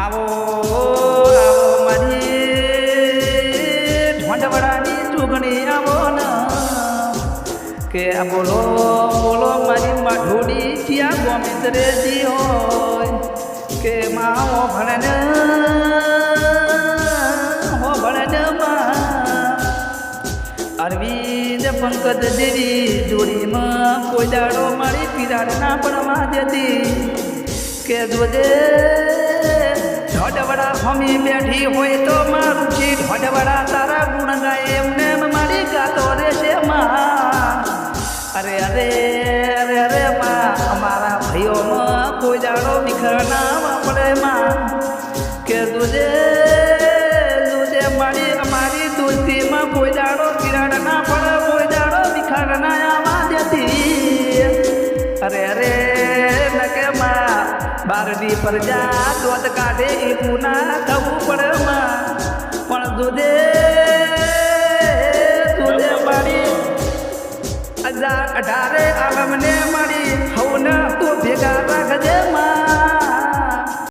આવો આવો મારી ઢોંડવડાની ચૂંટણી આવો ને. કે આ બોલો બોલો મારી માઠોડી ક્યાં ગોમિત્રે રેજી હોય. કે માઓ હો ભણે ને હો ભણે ને માં. અરવિંદ પંકજ જેવી જોડીમાં કોઈ દાડો મારી પીરાડ ના પડવા દેતી કે જોજે ઢોડવડા બેઠી હોય તો મારું છે ભડવડા, તારા ગુણ ગાય, એમને મારી ગાતો રહેશે માં. અરે અરે અરે અરે, માં, અમારા ભાઈઓમાં કોઈ જાડો વિખર ના વાપરે માં. કે દુજે દુજે મારી અમારી દોસ્તીમાં કોઈ જાડો કિરાડ ના પડે, કોઈ દાડો વિખાડ ના આવા દેતી. અરે અરે બારની પ્રજા દોત કાઢે એ પૂના થવું પડમાં પણ દૂધે દૂધે મારી અજા અઢારે આલમને મારી હવના તું ભેગા